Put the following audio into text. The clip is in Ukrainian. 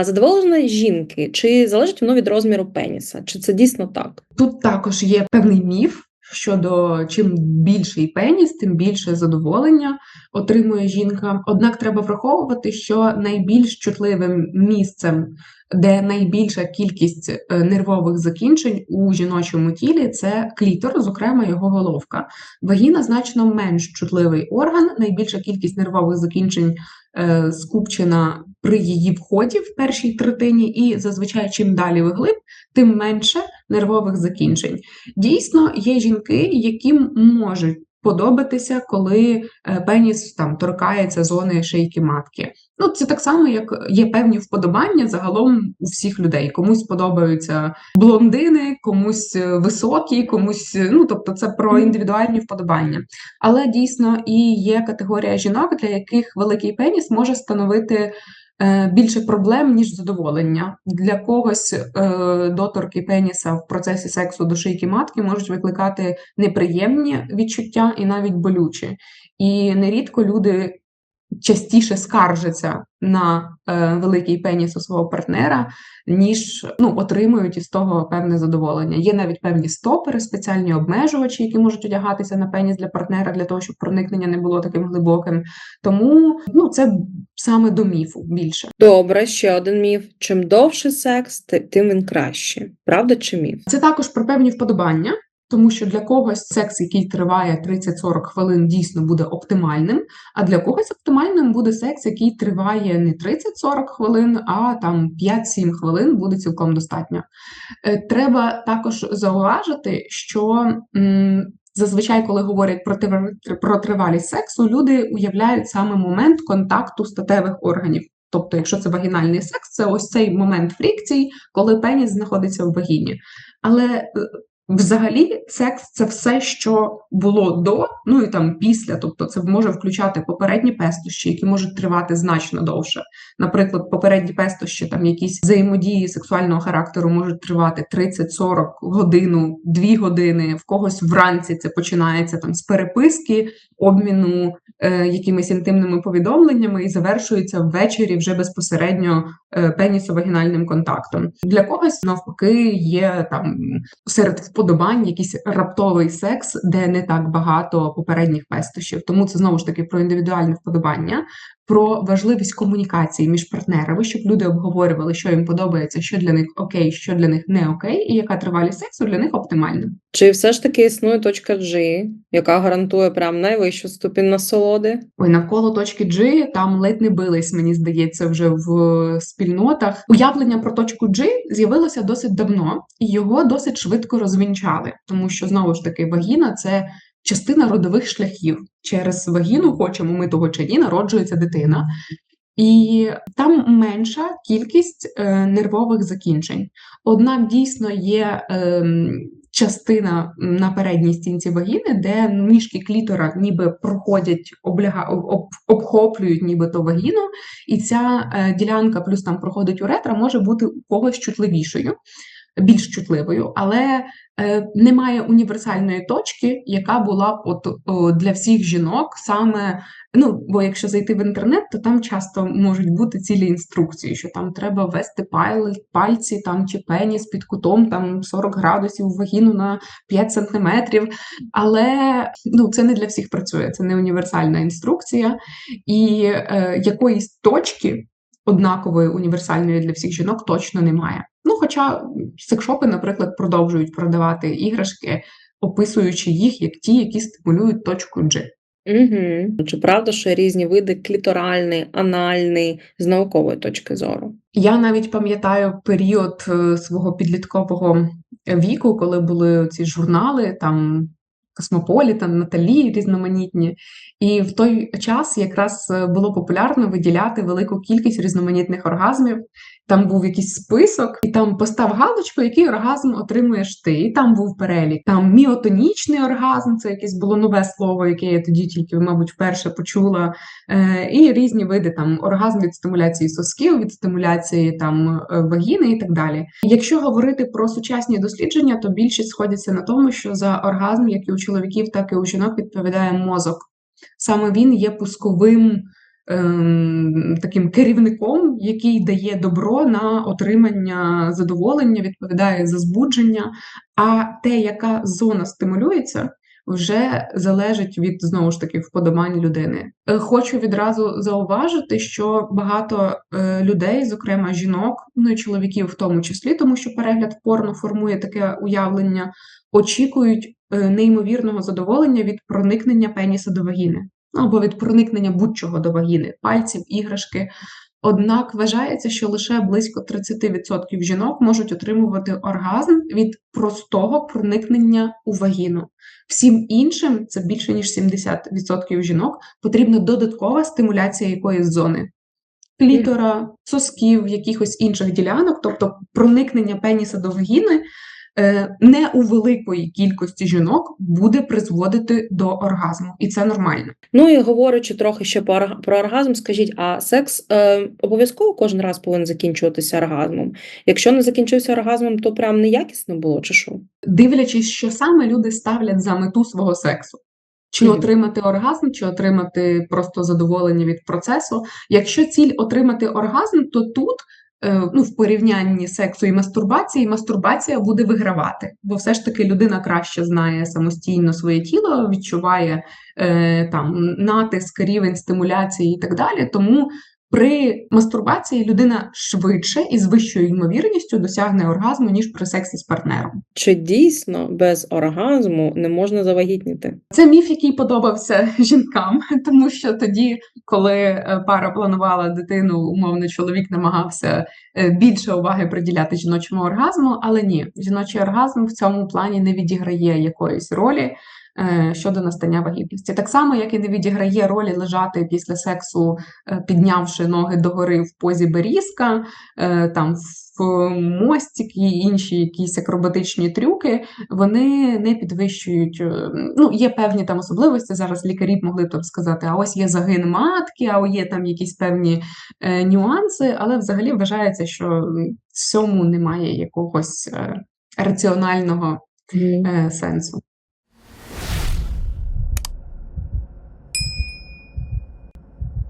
Задоволення жінки, чи залежить воно від розміру пеніса? Чи це дійсно так? Тут також є певний міф щодо чим більший пеніс, тим більше задоволення отримує жінка. Однак треба враховувати, що найбільш чутливим місцем, де найбільша кількість е, нервових закінчень у жіночому тілі, це клітор, зокрема його головка. Вагіна значно менш чутливий орган, найбільша кількість нервових закінчень е, скупчена при її вході в першій третині, і зазвичай чим далі вглиб, тим менше нервових закінчень. Дійсно, є жінки, яким можуть подобатися, коли е, пеніс там торкається зони шийки матки. Ну, це так само, як є певні вподобання загалом у всіх людей. Комусь подобаються блондини, комусь е, високі, комусь е, ну тобто, це про індивідуальні вподобання. Але дійсно і є категорія жінок, для яких великий пеніс може становити більше проблем, ніж задоволення. Для когось е, доторки пеніса в процесі сексу до шийки матки можуть викликати неприємні відчуття і навіть болючі. І нерідко люди частіше скаржаться на е, великий пеніс у свого партнера, ніж ну, отримують із того певне задоволення. Є навіть певні стопери, спеціальні обмежувачі, які можуть одягатися на пеніс для партнера для того, щоб проникнення не було таким глибоким. Тому ну, це саме до міфу більше. Добре, ще один міф: чим довше секс, тим він краще. Правда чи міф? Це також про певні вподобання. Тому що для когось секс, який триває 30-40 хвилин, дійсно буде оптимальним. А для когось оптимальним буде секс, який триває не 30-40 хвилин, а там 5-7 хвилин буде цілком достатньо. Е, треба також зауважити, що зазвичай, коли говорять про про тривалість сексу, люди уявляють саме момент контакту статевих органів. Тобто, якщо це вагінальний секс, це ось цей момент фрікцій, коли пеніс знаходиться в вагіні. Але е, Взагалі, секс це все, що було до, ну і там після, тобто це може включати попередні пестощі, які можуть тривати значно довше. Наприклад, попередні пестощі, там якісь взаємодії сексуального характеру можуть тривати 30-40 годину, 2 години. В когось вранці це починається там з переписки, обміну е, якимись інтимними повідомленнями і завершується ввечері вже безпосередньо е, пенісо-вагінальним контактом. Для когось навпаки є там серед вподобань, якийсь раптовий секс, де не так багато попередніх пестощів. Тому це знову ж таки про індивідуальне вподобання про важливість комунікації між партнерами, щоб люди обговорювали, що їм подобається, що для них окей, що для них не окей, і яка тривалість сексу для них оптимальна. Чи все ж таки існує точка G, яка гарантує прям найвищу ступінь насолоди? Ой, навколо точки G там ледь не бились, мені здається, вже в спільнотах. Уявлення про точку G з'явилося досить давно, і його досить швидко розвінчали, тому що знову ж таки вагіна це частина родових шляхів. Через вагіну, хочемо ми того чи ні, народжується дитина. І там менша кількість е, нервових закінчень. Однак дійсно є е, частина на передній стінці вагіни, де ніжки клітора ніби проходять, обляга, об, обхоплюють нібито вагіну, і ця е, ділянка, плюс там проходить уретра, може бути у когось чутливішою більш чутливою, але е, немає універсальної точки, яка була б от для всіх жінок саме. Ну, бо якщо зайти в інтернет, то там часто можуть бути цілі інструкції, що там треба ввести пальці там чи пеніс під кутом там 40 градусів вагіну на 5 сантиметрів. Але ну, це не для всіх працює, це не універсальна інструкція, і е, якоїсь точки однакової універсальної для всіх жінок точно немає. Ну, хоча секшопи, наприклад, продовжують продавати іграшки, описуючи їх як ті, які стимулюють точку G. Угу. Чи правда, що різні види кліторальний, анальний з наукової точки зору? Я навіть пам'ятаю період е, свого підліткового віку, коли були ці журнали, там Космополітан, Наталі різноманітні, і в той час якраз е, було популярно виділяти велику кількість різноманітних оргазмів. Там був якийсь список, і там постав галочку, який оргазм отримуєш ти. І там був перелік. Там міотонічний оргазм, це якесь було нове слово, яке я тоді тільки, мабуть, вперше почула. Е, І різні види там оргазм від стимуляції сосків, від стимуляції там е, вагіни і так далі. Якщо говорити про сучасні дослідження, то більшість сходяться на тому, що за оргазм, як і у чоловіків, так і у жінок, відповідає мозок. Саме він є пусковим ем, таким керівником, який дає добро на отримання задоволення, відповідає за збудження. А те, яка зона стимулюється, вже залежить від знову ж таки вподобань людини. Е, Хочу відразу зауважити, що багато е, людей, зокрема жінок, ну і чоловіків в тому числі, тому що перегляд порно формує таке уявлення, очікують е, неймовірного задоволення від проникнення пеніса до вагіни, або від проникнення будь-чого до вагіни, пальців, іграшки. Однак вважається, що лише близько 30% жінок можуть отримувати оргазм від простого проникнення у вагіну. Всім іншим, це більше ніж 70% жінок, потрібна додаткова стимуляція якоїсь зони. Клітора, сосків, якихось інших ділянок, тобто проникнення пеніса до вагіни не у великої кількості жінок буде призводити до оргазму, і це нормально. Ну і говорячи трохи ще про, оргазм, скажіть, а секс е, обов'язково кожен раз повинен закінчуватися оргазмом? Якщо не закінчився оргазмом, то прям неякісно було, чи що? дивлячись, що саме люди ставлять за мету свого сексу. Чи отримати оргазм, чи отримати просто задоволення від процесу. Якщо ціль отримати оргазм, то тут, е, ну, в порівнянні сексу і мастурбації, мастурбація буде вигравати, бо все ж таки людина краще знає самостійно своє тіло, відчуває е, там натиск, рівень стимуляції і так далі. Тому при мастурбації людина швидше і з вищою ймовірністю досягне оргазму, ніж при сексі з партнером. Чи дійсно без оргазму не можна завагітніти? Це міф, який подобався жінкам, тому що тоді, коли е, пара планувала дитину, умовно чоловік намагався е, більше уваги приділяти жіночому оргазму, але ні, жіночий оргазм в цьому плані не відіграє якоїсь ролі щодо настання вагітності. Так само, як і не відіграє ролі лежати після сексу, е, піднявши ноги догори в позі берізка, е, там в мостик і інші якісь акробатичні трюки, вони не підвищують. е, Ну, є певні там особливості. Зараз лікарі б могли б там сказати, а ось є загин матки, а є там якісь певні е, нюанси, але взагалі вважається, що в цьому немає якогось е, раціонального е, сенсу.